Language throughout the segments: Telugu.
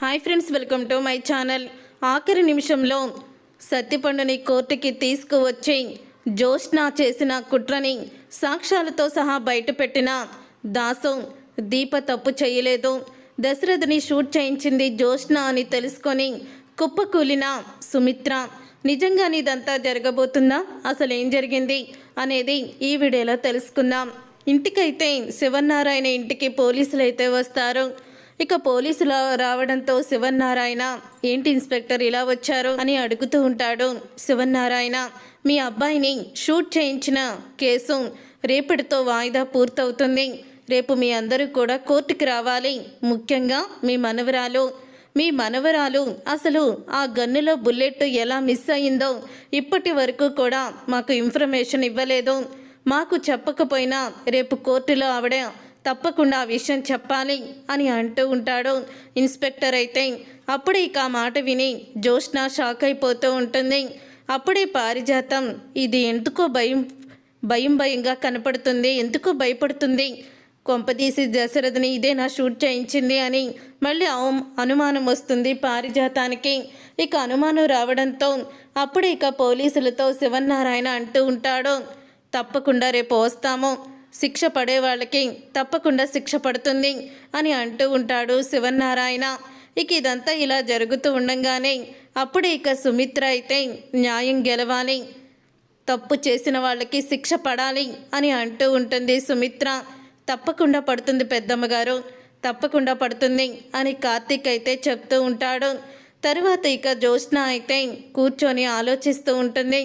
Hi friends welcome to my channel ఆఖరి నిమిషంలో సత్యపండుని కోర్టుకి తీసుకువచ్చి జోష్నా చేసిన కుట్రని సాక్ష్యాలతో సహా బయటపెట్టిన దాసు దీప తప్పు చేయలేదు. దశరథని షూట్ చేయించింది జోష్నా అని తెలుసుకొని కుప్పకూలిన సుమిత్ర నిజంగానే ఇదంతా జరగబోతుందా? అసలు ఏం జరిగింది? అనేది ఈ వీడియోలో తెలుసుకుందాం. ఇంటికైతే శివనారాయణ ఇంటికి పోలీసులు అయితే వస్తారు. ఇక పోలీసులు రావడంతో శివన్నారాయణ ఏంటి ఇన్స్పెక్టర్ ఇలా వచ్చారు? అని అడుగుతూ ఉంటాడు శివన్నారాయణ. మీ అబ్బాయిని షూట్ చేయించిన కేసు రేపటితో వాయిదా పూర్తవుతుంది. రేపు మీ అందరూ కూడా కోర్టుకి రావాలి. ముఖ్యంగా మీ మనవరాలు. మీ మనవరాలు అసలు ఆ గన్నులో బుల్లెట్ ఎలా మిస్ అయిందో ఇప్పటి వరకు కూడా మాకు ఇన్ఫర్మేషన్ ఇవ్వలేదు. మాకు చెప్పకపోయినా రేపు కోర్టులో ఆవిడ తప్పకుండా ఆ విషయం చెప్పాలి అని అంటూ ఉంటాడు ఇన్స్పెక్టర్ అయితే. అప్పుడే ఇక ఆ మాట విని జోష్న షాక్ అయిపోతూ ఉంటుంది. అప్పుడే పారిజాతం ఇది ఎందుకో భయం భయం భయంగా కనపడుతుంది ఎందుకో భయపడుతుంది. కొంపదీసి దశరథని ఇదే నా షూట్ చేయించింది అని మళ్ళీ అవ- అనుమానం వస్తుంది పారిజాతానికి. ఇక అనుమానం రావడంతో అప్పుడే ఇక పోలీసులతో శివనారాయణ అంటూ ఉంటాడు. తప్పకుండా రేపు వస్తాము. శిక్ష పడే వాళ్ళకి తప్పకుండా శిక్ష పడుతుంది అని అంటూ ఉంటాడు శివనారాయణ ఇక ఇదంతా ఇలా జరుగుతూ ఉండంగానే అప్పుడు ఇక సుమిత్ర అయితే న్యాయం గెలవాలి తప్పు చేసిన వాళ్ళకి శిక్ష పడాలి అని అంటూ ఉంటుంది సుమిత్ర. తప్పకుండా పడుతుంది పెద్దమ్మగారు తప్పకుండా పడుతుంది అని కార్తీక్ అయితే చెప్తూ ఉంటాడు. తరువాత ఇక జ్యోత్స్న అయితే కూర్చొని ఆలోచిస్తూ ఉంటుంది.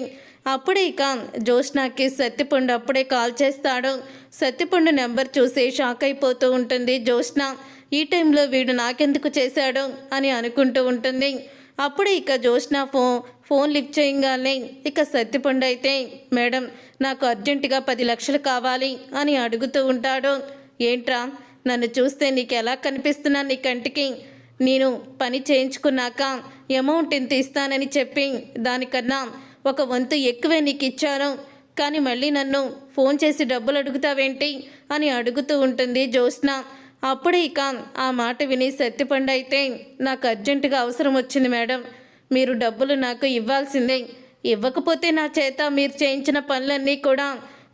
అప్పుడే ఇక జ్యోత్స్నాకి సత్తిపండు అప్పుడే కాల్ చేస్తాడు. సత్తిపండు నెంబర్ చూసి షాక్ అయిపోతూ ఉంటుంది. జ్యోత్స్న ఈ టైంలో వీడు నాకెందుకు చేశాడు? అని అనుకుంటూ ఉంటుంది. అప్పుడే ఇక జోష్న ఫో ఫోన్ లిఫ్ట్ చేయగానే ఇక సత్తిపండు అయితే మేడం నాకు అర్జెంటుగా పది లక్షలు కావాలి అని అడుగుతూ ఉంటాడు. ఏంట్రా నన్ను చూస్తే నీకు ఎలా కనిపిస్తున్నా నీ కంటికి? నేను పని చేయించుకున్నాక అమౌంట్ ఇంత ఇస్తానని చెప్పి దానికన్నా ఒక వంతు ఎక్కువే నీకు ఇచ్చాను కానీ మళ్ళీ నన్ను ఫోన్ చేసి డబ్బులు అడుగుతావేంటి అని అడుగుతూ ఉంటుంది జ్యోత్స్న. అప్పుడే ఇక ఆ మాట విని సత్తిపండు అయితే నాకు అర్జెంటుగా అవసరం వచ్చింది మేడం. మీరు డబ్బులు నాకు ఇవ్వాల్సిందే. ఇవ్వకపోతే నా చేత మీరు చేయించిన పనులన్నీ కూడా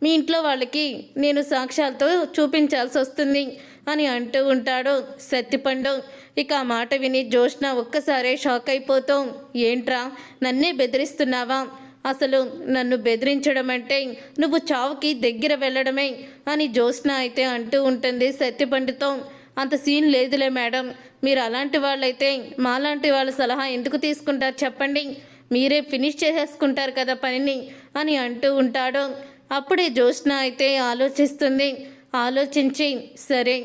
మీ ఇంట్లో వాళ్ళకి నేను సాక్ష్యాలతో చూపించాల్సి వస్తుంది అని అంటూ ఉంటాడు. సత్తిపండు ఇక ఆ మాట విని జోష్న ఒక్కసారే షాక్ అయిపోతాం. ఏంట్రా నన్నే బెదిరిస్తున్నావా? అసలు నన్ను బెదిరించడం అంటే నువ్వు చావుకి దగ్గర వెళ్ళడమే అని జ్యోత్స్న అయితే అంటూ ఉంటుంది సత్యపండితో. అంత సీన్ లేదులే మేడం మీరు అలాంటి వాళ్ళైతే మాలాంటి వాళ్ళ సలహా ఎందుకు తీసుకుంటారు చెప్పండి. మీరే ఫినిష్ చేసేసుకుంటారు కదా పనిని అని అంటూ ఉంటాడు. అప్పుడే జ్యోత్స్న అయితే ఆలోచిస్తుంది ఆలోచించి సరే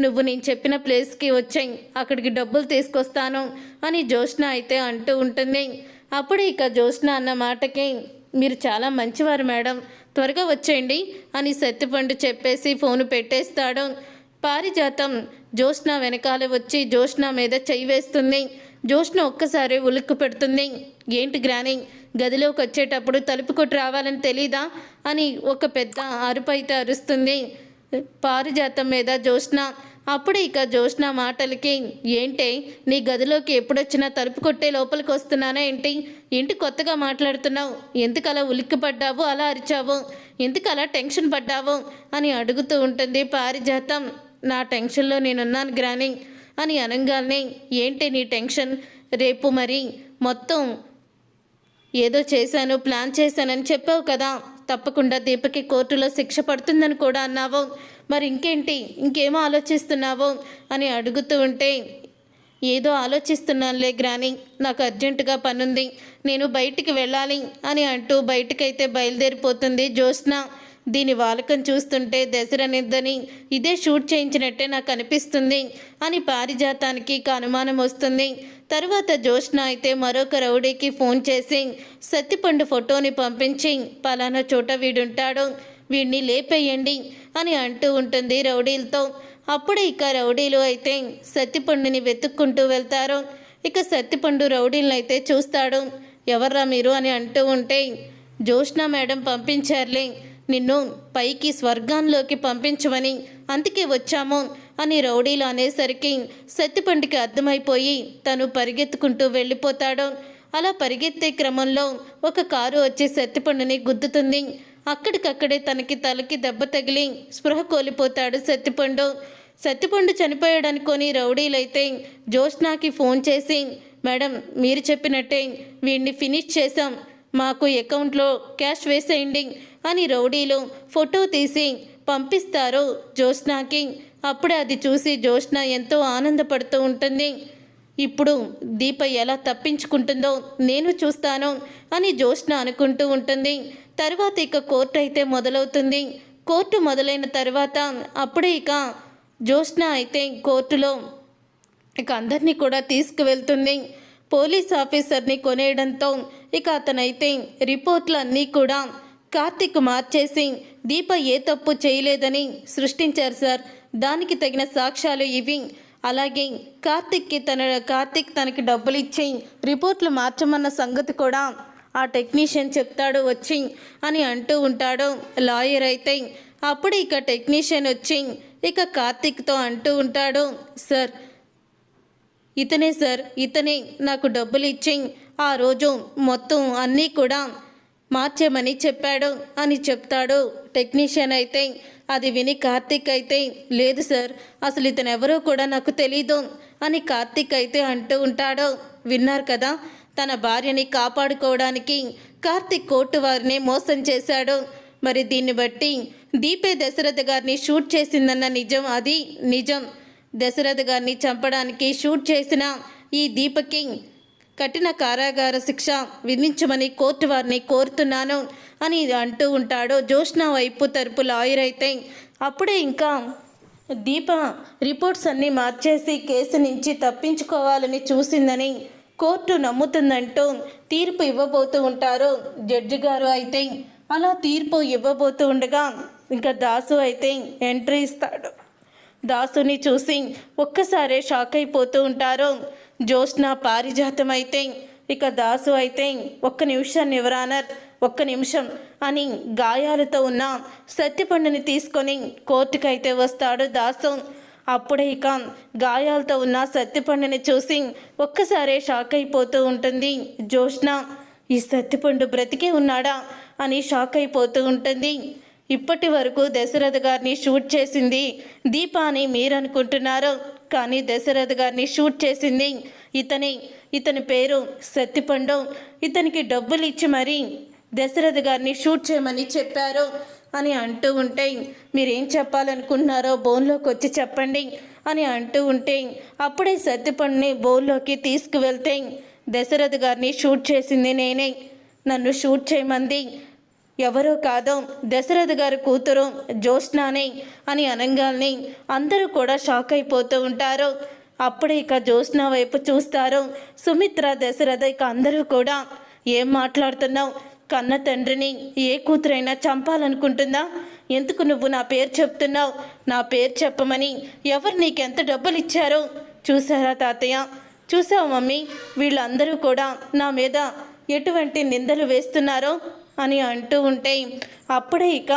నువ్వు నేను చెప్పిన ప్లేస్కి వచ్చాయి అక్కడికి డబ్బులు తీసుకొస్తాను అని జ్యోత్స్న అయితే అంటూ ఉంటుంది. అప్పుడు ఇక జ్యోత్స్న అన్న మాటకి మీరు చాలా మంచివారు మేడం త్వరగా వచ్చేయండి అని సత్తిపండు చెప్పేసి ఫోన్ పెట్టేస్తాడు. పారిజాతం జ్యోత్స్న వెనకాల వచ్చి జ్యోత్స్న మీద చెయ్యి వేస్తుంది. జ్యోత్స్న ఒక్కసారి ఉలిక్కు పెడుతుంది. ఏంటి గ్రాని గదిలోకి వచ్చేటప్పుడు తలుపు కొట్టి రావాలని తెలీదా అని ఒక పెద్ద అరుపు అయితే అరుస్తుంది. పారిజాతం మీద జ్యోత్స్న. అప్పుడు ఇక జ్యోత్స్న మాటలకి ఏంటి నీ గదిలోకి ఎప్పుడొచ్చినా తలుపు కొట్టే లోపలికి వస్తున్నానా ఏంటి? ఏంటి కొత్తగా మాట్లాడుతున్నావు? ఎందుకు అలా ఉలిక్కి పడ్డావు అలా అరిచావు? ఎందుకు అలా టెన్షన్ పడ్డావు? అని అడుగుతూ ఉంటుంది పారిజాతం. నా టెన్షన్లో నేనున్నాను గ్రాని అని అనగానే ఏంటి నీ టెన్షన్? రేపు మరి మొత్తం ఏదో చేశాను ప్లాన్ చేశానని చెప్పావు కదా? తప్పకుండా దీపకి కోర్టులో శిక్ష పడుతుందని కూడా అన్నావు. మరి ఇంకేంటి? ఇంకేమో ఆలోచిస్తున్నావు? అని అడుగుతూ ఉంటే ఏదో ఆలోచిస్తున్నానులే గ్రాని నాకు అర్జెంటుగా పనుంది. నేను బయటికి వెళ్ళాలి అని అంటూ బయటకైతే బయలుదేరిపోతుంది జ్యోత్స్న. దీని వాలకం చూస్తుంటే దశరనిద్దని ఇదే షూట్ చేయించినట్టే నాకు అనిపిస్తుంది అని పారిజాతానికి అనుమానం వస్తుంది. తర్వాత జోష్న అయితే మరొక రౌడీకి ఫోన్ చేసి సత్తిపండు ఫోటోని పంపించి పలానా చోట వీడుంటాడు వీడిని లేపేయండి అని అంటూ ఉంటుంది రౌడీలతో. అప్పుడే ఇక రౌడీలు అయితే సత్తిపండుని వెతుక్కుంటూ వెళ్తారు. ఇక సత్తిపండు రౌడీలను అయితే చూస్తాడు. ఎవర్రా మీరు? అని అంటూ ఉంటే జోష్న మేడం పంపించారులే నిన్ను పైకి స్వర్గాల్లోకి పంపించమని అందుకే వచ్చాము అని రౌడీలు అనేసరికి సత్తిపండుకి అర్థమైపోయి తను పరిగెత్తుకుంటూ వెళ్ళిపోతాడు. అలా పరిగెత్తే క్రమంలో ఒక కారు వచ్చి సత్తిపండుని గుద్దుతుంది. అక్కడికక్కడే తనకి తలకి దెబ్బ తగిలి స్పృహ కోల్పోతాడు సత్తిపండు సత్తిపండు చనిపోయాడనుకొని రౌడీలైతే జోష్నాకి ఫోన్ చేసి మేడం మీరు చెప్పినట్టే వీడిని ఫినిష్ చేశాం. మాకు అకౌంట్లో క్యాష్ వేసేయండి అని రౌడీలు ఫోటో తీసి పంపిస్తారు జ్యోత్స్నాకి. అప్పుడే అది చూసి జ్యోత్స్న ఎంతో ఆనందపడుతూ ఉంటుంది. ఇప్పుడు దీప ఎలా తప్పించుకుంటుందో నేను చూస్తాను అని జ్యోత్స్న అనుకుంటూ ఉంటుంది. తర్వాత ఇక కోర్టు అయితే మొదలవుతుంది. కోర్టు మొదలైన తర్వాత అప్పుడే ఇక జ్యోత్స్న అయితే కోర్టులో ఇక అందరినీ కూడా తీసుకువెళ్తుంది. పోలీస్ ఆఫీసర్ని కొనేయడంతో ఇక అతనైతే రిపోర్ట్లు అన్నీ కూడా కార్తిక్ మార్చేసి దీప ఏ తప్పు చేయలేదని సృష్టించారు సార్. దానికి తగిన సాక్ష్యాలు ఇవి. అలాగే కార్తిక్కి తన కార్తిక్ తనకి డబ్బులు ఇచ్చి రిపోర్ట్లు మార్చమన్న సంగతి కూడా ఆ టెక్నీషియన్ చెప్తాడు వచ్చి అని అంటూ ఉంటాడు. లాయర్ అయితే అప్పుడు ఇక టెక్నీషియన్ వచ్చి ఇక కార్తిక్తో అంటూ ఉంటాడు సార్ ఇతనే సార్ ఇతనే నాకు డబ్బులు ఇచ్చి ఆ రోజు మొత్తం అన్నీ కూడా మార్చేమని చెప్పాడు అని చెప్తాడు. టెక్నీషియన్ అయితే అది విని కార్తీక్ అయితే లేదు సార్ అసలు ఇతను ఎవరో కూడా నాకు తెలీదు అని కార్తిక్ అయితే అంటూ ఉంటాడు. విన్నారు కదా తన భార్యని కాపాడుకోవడానికి కార్తీక్ కోర్టు వారిని మోసం చేశాడు. మరి దీన్ని బట్టి దీపే దశరథ గారిని షూట్ చేసిందన్న నిజం అది నిజం. దశరథ గారిని చంపడానికి షూట్ చేసిన ఈ దీపకి కఠిన కారాగార శిక్ష విధించమని కోర్టు వారిని కోరుతున్నాను అని అంటూ ఉంటాడు. జోష్నా వైపు తరపు లాయర్ అయితే అప్పుడే ఇంకా దీప రిపోర్ట్స్ అన్నీ మార్చేసి కేసు నుంచి తప్పించుకోవాలని చూసిందని కోర్టు నమ్ముతుందంటూ తీర్పు ఇవ్వబోతూ ఉంటారు. జడ్జి గారు అయితే అలా తీర్పు ఇవ్వబోతూ ఉండగా ఇంకా దాసు అయితే ఎంట్రీ ఇస్తాడు. దాసుని చూసి ఒక్కసారే షాక్ అయిపోతూ ఉంటారు. జ్యోత్స్న పారిజాతం అయితే ఇక దాసు అయితే ఒక్క నిమిషం యువరానర్ ఒక్క నిమిషం అని గాయాలతో ఉన్న సత్యపండుని తీసుకొని కోర్టుకైతే వస్తాడు దాసు. అప్పుడే ఇక గాయాలతో ఉన్న సత్యపండుని చూసి ఒక్కసారే షాక్ అయిపోతూ ఉంటుంది జ్యోత్స్న ఈ సత్యపండు బ్రతికే ఉన్నాడా? అని షాక్ అయిపోతూ ఉంటుంది. ఇప్పటి వరకు దశరథ గారిని షూట్ చేసింది దీప అని మీరు అనుకుంటున్నారు కానీ దశరథ గారిని షూట్ చేసింది ఇతని ఇతని పేరు సత్తిపండు. ఇతనికి డబ్బులు ఇచ్చి మరీ దశరథ గారిని షూట్ చేయమని చెప్పారు అని అంటూ ఉంటే మీరేం చెప్పాలనుకుంటున్నారో బోన్లోకి వచ్చి చెప్పండి అని అంటూ ఉంటే అప్పుడే సత్తిపండుని బోన్లోకి తీసుకువెళ్తే దశరథ గారిని షూట్ చేసింది నేనే. నన్ను షూట్ చేయమంది ఎవరో కాదో దశరథ గారి కూతురు జ్యోత్స్నానే అని అనగానే అందరూ కూడా షాక్ అయిపోతూ ఉంటారు. అప్పుడే ఇక జ్యోత్స్న వైపు చూస్తారు. సుమిత్ర దశరథ ఇక అందరూ కూడా ఏం మాట్లాడుతున్నావు? కన్న తండ్రిని ఏ కూతురైనా చంపాలనుకుంటుందా? ఎందుకు నువ్వు నా పేరు చెప్తున్నావు? నా పేరు చెప్పమని ఎవరు నీకెంత డబ్బులు ఇచ్చారో చూసారా తాతయ్య? చూసావు మమ్మీ? వీళ్ళందరూ కూడా నా మీద ఎటువంటి నిందలు వేస్తున్నారో? అని అంటూ ఉంటే అప్పుడే ఇక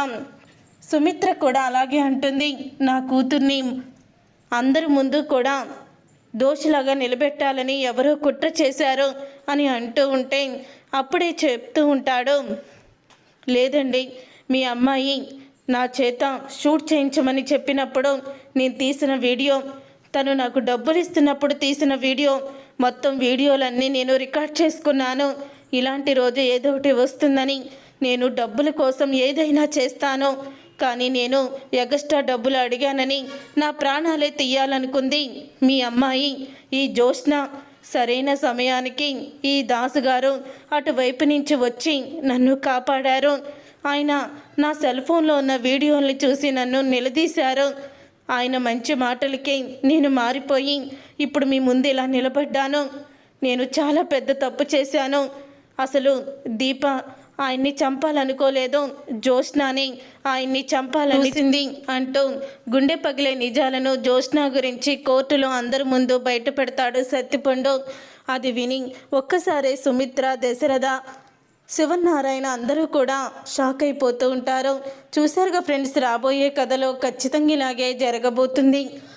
సుమిత్ర కూడా అలాగే అంటుంది నా కూతుర్ని అందరి ముందు కూడా దోషిలాగా నిలబెట్టాలని ఎవరో కుట్ర చేశారు అని అంటూ ఉంటే అప్పుడే చెప్తూ ఉంటాడు లేదండి మీ అమ్మాయి నా చేత షూట్ చేయించమని చెప్పినప్పుడు నేను తీసిన వీడియో తను నాకు డబ్బులు ఇస్తున్నప్పుడు తీసిన వీడియో మొత్తం వీడియోలన్నీ నేను రికార్డ్ చేసుకున్నాను ఇలాంటి రోజు ఏదో ఒకటి వస్తుందని నేను డబ్బుల కోసం ఏదైనా చేస్తాను. కానీ నేను ఎగస్ట్రా డబ్బులు అడిగానని నా ప్రాణాలే తీయాలనుకుంది మీ అమ్మాయి. ఈ జోష్న సరైన సమయానికి ఈ దాసు గారు అటువైపు నుంచి వచ్చి నన్ను కాపాడారు. ఆయన నా సెల్ ఫోన్లో ఉన్న వీడియోల్ని చూసి నన్ను నిలదీశారు. ఆయన మంచి మాటలకి నేను మారిపోయి ఇప్పుడు మీ ముందు ఇలా నిలబడ్డాను. నేను చాలా పెద్ద తప్పు చేశాను. అసలు దీప ఆయన్ని చంపాలనుకోలేదు జ్యోత్స్నాని ఆయన్ని చంపాలనిసింది అంటూ గుండె పగిలే నిజాలను జ్యోత్స్న గురించి కోర్టులో అందరి ముందు బయట పెడతాడు సత్తిపండు అది విని ఒక్కసారే సుమిత్ర దశరథ శివనారాయణ అందరూ కూడా షాక్ అయిపోతూ ఉంటారు. చూసారుగా ఫ్రెండ్స్ రాబోయే కథలో ఖచ్చితంగా ఇలాగే జరగబోతుంది.